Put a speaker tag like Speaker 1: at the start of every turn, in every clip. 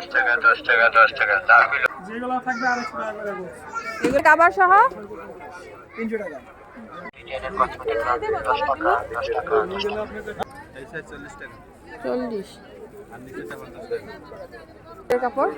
Speaker 1: দশ টাকা দশ টাকা দশ টাকা হইল।
Speaker 2: যেগুলো থাকবে আড়াইশো টাকা করে
Speaker 3: এগুলো কাবার সহ?
Speaker 2: তিনশো টাকা। চল্লিশ।
Speaker 3: কাপড়?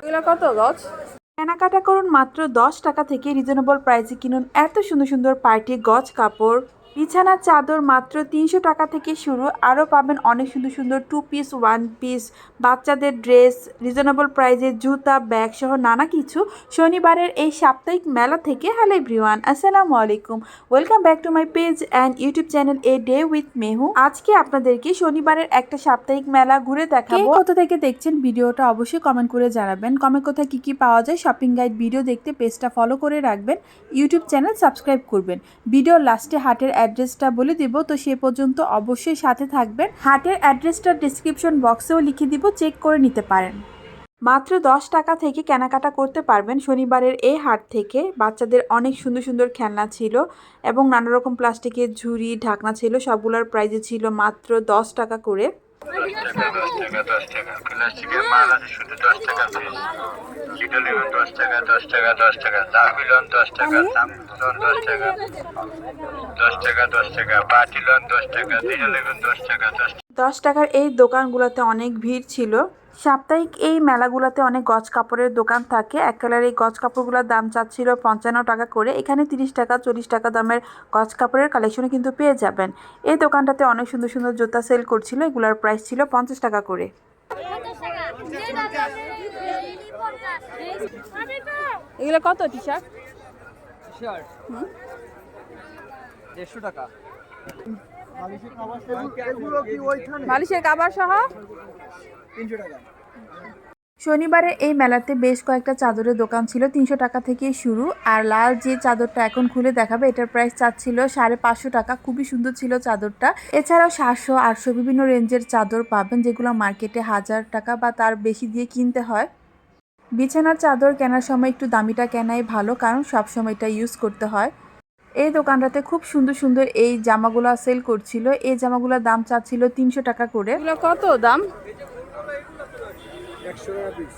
Speaker 3: এগুলো কত গজ? কেনাকাটা করুন মাত্র দশ টাকা থেকে রিজনেবল প্রাইসে কিনুন এত সুন্দর সুন্দর পার্টি গজ কাপড়। বিছানার চাদর মাত্র তিনশো টাকা থেকে শুরু। আরও পাবেন অনেক সুন্দর সুন্দর টু পিস ওয়ান পিস বাচ্চাদের ড্রেস রিজনেবল প্রাইসে জুতা ব্যাগ সহ নানা কিছু শনিবারের এই সাপ্তাহিক মেলা থেকে। হ্যালো এভরিওয়ান আসসালামু আলাইকুম। Welcome back to my page and YouTube channel a day with Mehu আজকে আপনাদেরকে শনিবারের একটা সাপ্তাহিক মেলা ঘুরে দেখাবো। কোথা থেকে দেখছেন ভিডিওটা অবশ্যই কমেন্ট করে জানাবেন। কমে কোথায়, কী কী পাওয়া যায় শপিং গাইড ভিডিও দেখতে পেজটা ফলো করে রাখবেন। ইউটিউব চ্যানেল সাবস্ক্রাইব করবেন। ভিডিও লাস্টে হাটের অ্যাড্রেসটা বলে দিব। তো সে পর্যন্ত অবশ্যই সাথে থাকবেন। হাটের অ্যাড্রেসটা ডিসক্রিপশন বক্সেও লিখে দিব চেক করে নিতে পারেন। মাত্র দশ টাকা থেকে কেনাকাটা করতে পারবেন শনিবারের এই হাট থেকে। বাচ্চাদের অনেক সুন্দর সুন্দর খেলনা ছিল এবং নানা রকম প্লাস্টিকের ঝুড়ি, ঢাকনা ছিল, সবগুলোর প্রাইজে ছিল মাত্র দশ টাকা করে।
Speaker 1: দশ
Speaker 3: টাকার এই দোকানগুলোতে অনেক ভিড় ছিল। সাপ্তাহিক এই মেলাগুলোতে অনেক গজ কাপড়ের দোকান থাকে। এক কালার এই গজ কাপড়গুলোর দাম চাচ্ছিল পঞ্চান্ন টাকা করে। এখানে তিরিশ টাকা চল্লিশ টাকা দামের গজ কাপড়ের কালেকশনও কিন্তু পেয়ে যাবেন। এই দোকানটাতে অনেক সুন্দর সুন্দর জুতা সেল করছিল। এগুলোর প্রাইস ছিল পঞ্চাশ টাকা করে। এগুলো কত টি শার্ট
Speaker 2: দেড়শো টাকা। এগুলো কি ওইখানে
Speaker 3: বালিশের কাবার সহ?
Speaker 2: তিনশো টাকা।
Speaker 3: শনিবারে এই মেলাতে বেশ কয়েকটা চাদরের দোকান ছিল তিনশো টাকা থেকে শুরু। আর লাল যে চাদরটা এখন খুলে দেখাবে এটার প্রাইস চাচ্ছিল সাড়ে পাঁচশো টাকা। খুবই সুন্দর ছিল চাদরটা। এছাড়াও সাতশো আটশো বিভিন্ন রেঞ্জের চাদর পাবেন যেগুলো মার্কেটে হাজার টাকা বা তার বেশি দিয়ে কিনতে হয়। বিছানার চাদর কেনার সময় একটু দামিটা কেনাই ভালো কারণ সব সময় এটা ইউজ করতে হয়। এই দোকানটাতে খুব সুন্দর সুন্দর এই জামাগুলো সেল করছিল। এই জামাগুলোর দাম চাচ্ছিল তিনশো টাকা করে। কত দাম?
Speaker 2: একশো টাকা পিস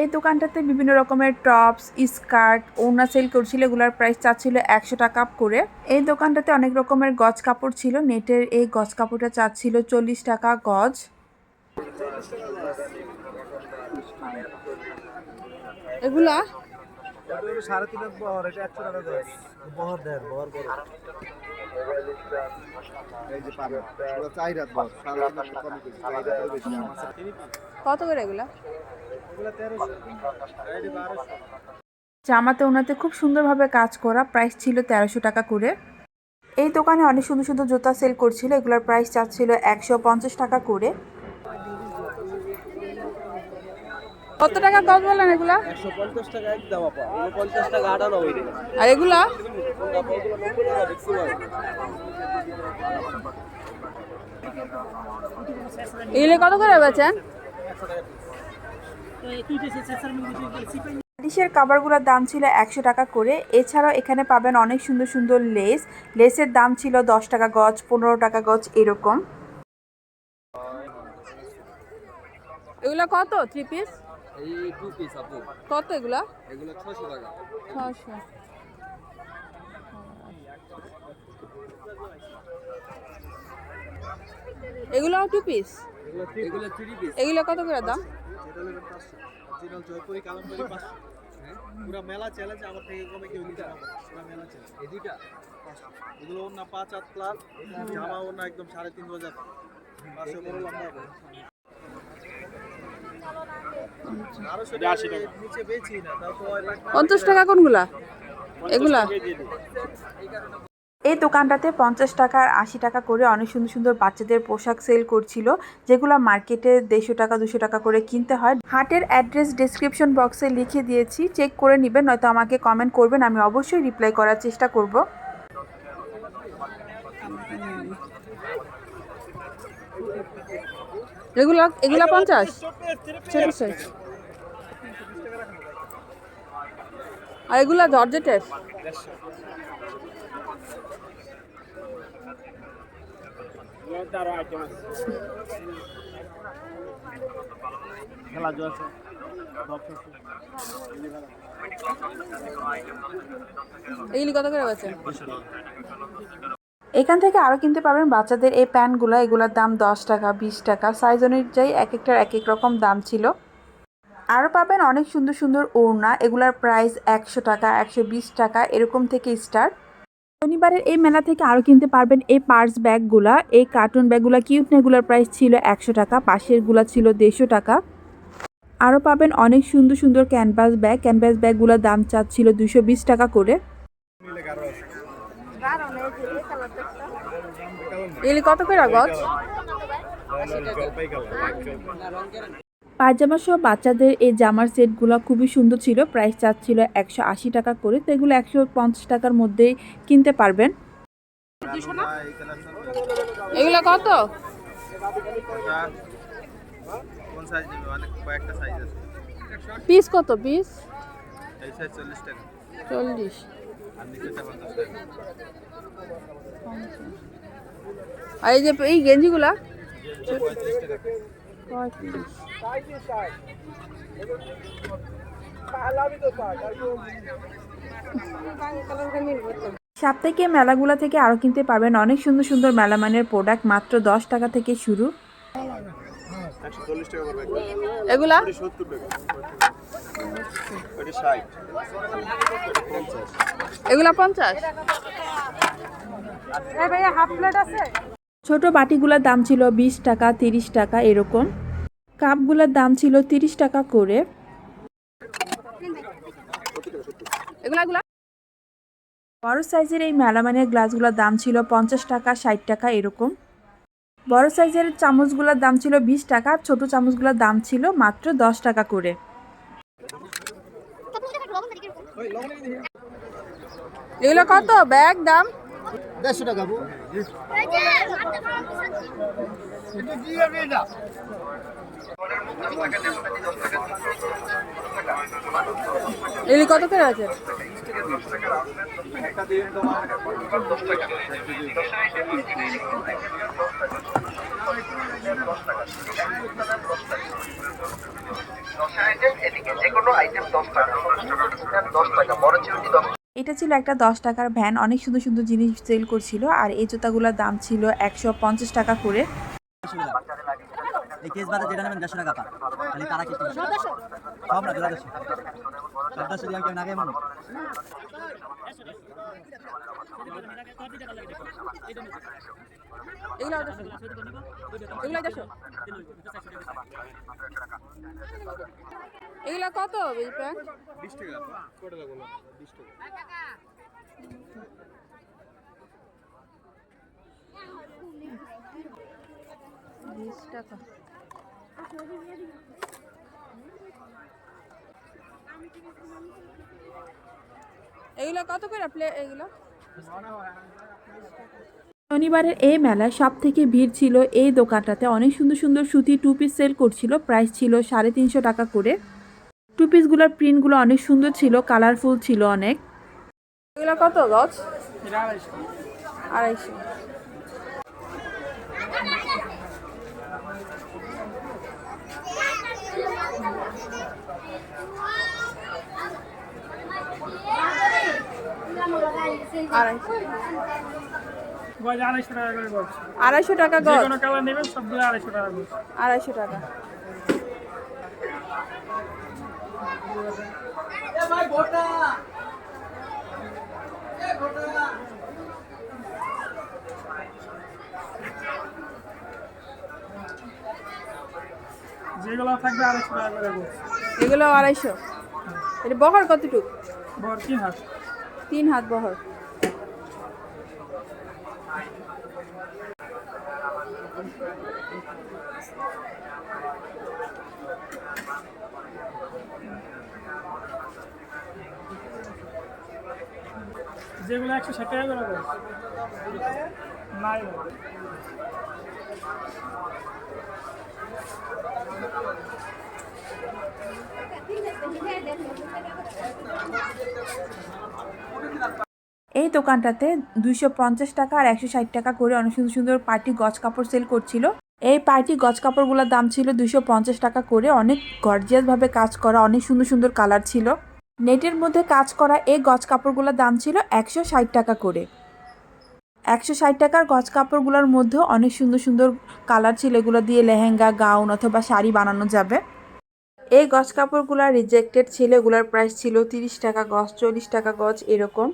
Speaker 3: এই দোকানটাতে বিভিন্ন রকমের টপস স্কার্ট ওড়না সেল করছিল এগুলোর প্রাইস চাচ্ছিল একশো টাকা করে। এই দোকানটাতে অনেক রকমের গজ কাপড় ছিল নেটের এই গজ কাপড়টা চাচ্ছিল চল্লিশ টাকা গজ। এগুলা?
Speaker 2: সাড়ে তিন বহর এটা একশো টাকা বহর দেন বহর
Speaker 3: কত করে এগুলা? জামাতে ওনাতে খুব সুন্দরভাবে কাজ করা প্রাইস ছিল তেরোশো টাকা করে। এই দোকানে অনেক সুন্দর সুন্দর জুতা সেল করছিল এগুলোর প্রাইস চাচ্ছিল একশো পঞ্চাশ টাকা করে। কত টাকা গজ বললেন এগুলা? আর এগুলা? এগুলো কত করে বেচেন? বালিশের কাভারগুলোর দাম ছিল একশো টাকা করে। এছাড়াও এখানে পাবেন অনেক সুন্দর সুন্দর লেস। লেসের দাম ছিল দশ টাকা গজ পনেরো টাকা গজ এরকম। এগুলো কত? থ্রি পিস
Speaker 2: এই টু পিস আপু।
Speaker 3: কত এগুলা?
Speaker 2: এগুলো টাকা।
Speaker 3: টু পিস
Speaker 2: এগুলো থ্রি পিস
Speaker 3: এগুলো কত করে দাম?
Speaker 2: জয়পুরি কালামপুরি হ্যাঁ? মেলা চ্যালেঞ্জ আমার থেকে কমে কেউ নিতে পারবে না। পুরো মেলা চ্যালেঞ্জ এই দুইটা? এগুলো ওর না পাঁচ হাত প্লাস জামা ওর না একদম সাড়ে তিন হাজার পাঁচশো বড় লম্বা হবে বারোশো টাকা নিচে বেচি না তাও তো ওই লাখ
Speaker 3: পঞ্চাশ টাকা কোনগুলা? এগুলা? এই দোকানটাতে পঞ্চাশ টাকা আর আশি টাকা করে অনেক সুন্দর সুন্দর বাচ্চাদের পোশাক সেল করছিল, যেগুলো মার্কেটে দেড়শো টাকা, দুশো টাকা করে কিনতে হয়। হাটের অ্যাড্রেস ডিসক্রিপশন বক্সে লিখে দিয়েছি চেক করে নেবেন, নয়তো আমাকে কমেন্ট করবেন, আমি অবশ্যই রিপ্লাই করার চেষ্টা করব। এগুলা এগুলা পঞ্চাশ? ছোট সাইজ আর এগুলা জর্জেটের
Speaker 2: খেলা জো আছে
Speaker 4: এগুলি কত করে আছে
Speaker 3: এখান থেকে আরও কিনতে পারবেন বাচ্চাদের এই প্যান্টগুলো এগুলোর দাম দশ টাকা, বিশ টাকা। সাইজ অনুযায়ী এক একটার এক এক রকম দাম ছিল। আরও পাবেন অনেক সুন্দর সুন্দর ওড়না। এগুলার প্রাইস একশো টাকা, একশো বিশ টাকা, এরকম থেকে স্টার্ট শনিবারের এই মেলা থেকে আরও কিনতে পারবেন এই পার্স ব্যাগগুলা এই কার্টুন ব্যাগগুলা কিউটনেগুলোর প্রাইস ছিল একশো টাকা, পাশেরগুলা ছিল দেড়শো টাকা। আরও পাবেন অনেক সুন্দর সুন্দর ক্যানভাস ব্যাগ ক্যানভাস ব্যাগগুলোর দাম চাচ্ছিল দুশো বিশ টাকা করে।
Speaker 4: এগুলি কত করে গছ
Speaker 3: পায়জামা সহ বাচ্চাদের এই জামার সেটগুলো খুবই সুন্দর ছিল। প্রাইস চাচ্ছিল একশো আশি টাকা করে। তো এগুলো একশো পঞ্চাশ টাকার মধ্যেই কিনতে পারবেন।
Speaker 4: এগুলো কত? পিস কত পিস?
Speaker 2: চল্লিশ।
Speaker 4: চল্লিশ
Speaker 2: আর
Speaker 4: এই যে এই গেঞ্জিগুলা?
Speaker 3: সাপ্তাহিক মেলাগুলো থেকে আরও কিনতে পারবেন অনেক সুন্দর সুন্দর মেলামানের প্রোডাক্ট মাত্র দশ টাকা থেকে শুরু।
Speaker 4: এগুলা?
Speaker 2: ষাট পঞ্চাশ?
Speaker 4: এগুলা ভাইয়া হাফ প্লেট আছে?
Speaker 3: ছোট বাটিগুলোর দাম ছিল বিশ টাকা তিরিশ টাকা এরকম। কাপগুলোর দাম ছিল তিরিশ টাকা করে।
Speaker 4: এগুলা এগুলা?
Speaker 3: বড় সাইজের এই মেলামানের গ্লাসগুলোর দাম ছিল পঞ্চাশ টাকা ষাট টাকা এরকম। বড় সাইজের চামচগুলোর দাম ছিল বিশ টাকা আর ছোট চামচগুলোর দাম ছিল মাত্র দশ টাকা করে।
Speaker 4: এগুলো কত? ব্যাগ দাম?
Speaker 2: দেড়শো টাকা বউ।
Speaker 4: এগুলি কত করে আছে?
Speaker 1: যে কোনো আইটেম দশ টাকা। দশ টাকা। বড় চিরুনি দশ
Speaker 3: এটা ছিল একটা দশ টাকার ভ্যান অনেক সুন্দর সুন্দর জিনিস সেল করছিল আর এই জুতাগুলোর দাম ছিল একশো পঞ্চাশ টাকা করে।
Speaker 5: এই কেস বাদে যেটা নেবেন দেড়শো টাকা পান খালি তারা কেস সব না দেড়শো দেড়শো দিয়ে আমি কেমন আগে
Speaker 4: এগুলো এগুলো কত এই প্যান্ট
Speaker 2: বিশ টাকা। কটা লাগল বিশ টাকা।
Speaker 4: বিশ টাকা। এগুলো কত করে এগুলো?
Speaker 3: শনিবারের এই মেলায় সব থেকে ভিড় ছিল এই দোকানটাতে। অনেক সুন্দর সুন্দর সুতি টু পিস সেল করছিল। প্রাইস ছিল সাড়ে তিনশো টাকা করে। টু পিসগুলোর প্রিন্টগুলো অনেক সুন্দর ছিল কালারফুল ছিল অনেক।
Speaker 4: এগুলো কত গছ আড়াইশো। আড়াইশো।
Speaker 6: টাকা গজ।
Speaker 4: আড়াইশো টাকা
Speaker 6: সবগুলো আড়াইশো টাকা গজ
Speaker 4: আড়াইশো টাকা।
Speaker 6: যেগুলো থাকবে আড়াইশো টাকা করে
Speaker 4: এগুলো আড়াইশো। এটা বহর কতটুক?
Speaker 6: বহর তিন হাত।
Speaker 4: তিন হাত বহর।
Speaker 6: যেগুলো একশো ষাট টাকা করে নাই।
Speaker 3: দোকানটাতে দুইশো পঞ্চাশ টাকা আর একশো ষাট টাকা করে অনেক সুন্দর সুন্দর পার্টি গজ কাপড় সেল করছিল। এই পার্টি গজ কাপড়গুলোর দাম ছিল দুইশো পঞ্চাশ টাকা করে। অনেক গর্জিয়াসভাবে কাজ করা, অনেক সুন্দর সুন্দর কালার ছিল। নেটের মধ্যে কাজ করা এই গজ কাপড়গুলোর দাম ছিল একশো ষাট টাকা করে। একশো ষাট টাকার গজ কাপড়গুলোর মধ্যেও অনেক সুন্দর সুন্দর কালার ছিল। এগুলো দিয়ে লেহেঙ্গা গাউন অথবা শাড়ি বানানো যাবে। এই গজ কাপড়গুলো রিজেক্টেড ছিল। এগুলোর প্রাইস ছিল তিরিশ টাকা গজ, চল্লিশ টাকা গজ, এরকম।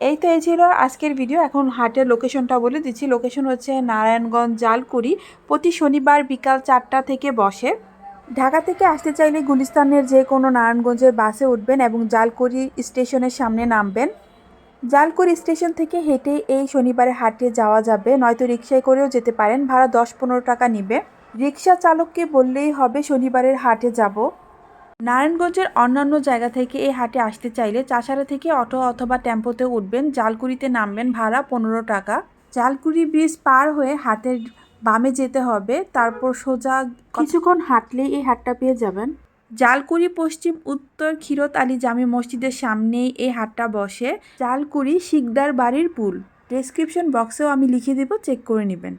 Speaker 3: এই তো এই ছিল আজকের ভিডিও এখন হাটের লোকেশনটা বলে দিচ্ছি। লোকেশন হচ্ছে নারায়ণগঞ্জ জালকুড়ি। প্রতি শনিবার বিকাল চারটা থেকে বসে। ঢাকা থেকে আসতে চাইলে গুলিস্তানের যে কোনো নারায়ণগঞ্জের বাসে উঠবেন এবং জালকুড়ি স্টেশনের সামনে নামবেন। জালকুড়ি স্টেশন থেকে হেঁটে এই শনিবারে হাটে যাওয়া যাবে। নয়তো রিক্সায় করেও যেতে পারেন। ভাড়া দশ পনেরো টাকা নিবে। রিক্সা চালককে বললেই হবে, শনিবারের হাটে যাব। নারায়ণগঞ্জের অন্যান্য জায়গা থেকে এই হাটে আসতে চাইলে চাষারা থেকে অটো অথবা টেম্পোতে উঠবেন। জালকুড়িতে নামবেন ভাড়া পনেরো টাকা। জালকুড়ি ব্রিজ পার হয়ে হাটের বামে যেতে হবে তারপর সোজা কিছুক্ষণ হাঁটলেই এই হাটটা পেয়ে যাবেন। জালকুড়ি পশ্চিম উত্তর ক্ষীরত আলী জামি মসজিদের সামনেই এই হাটটা বসে। জালকুড়ি শিকদার বাড়ির পুল। ডেসক্রিপশন বক্সেও আমি লিখে দেবো চেক করে নেবেন।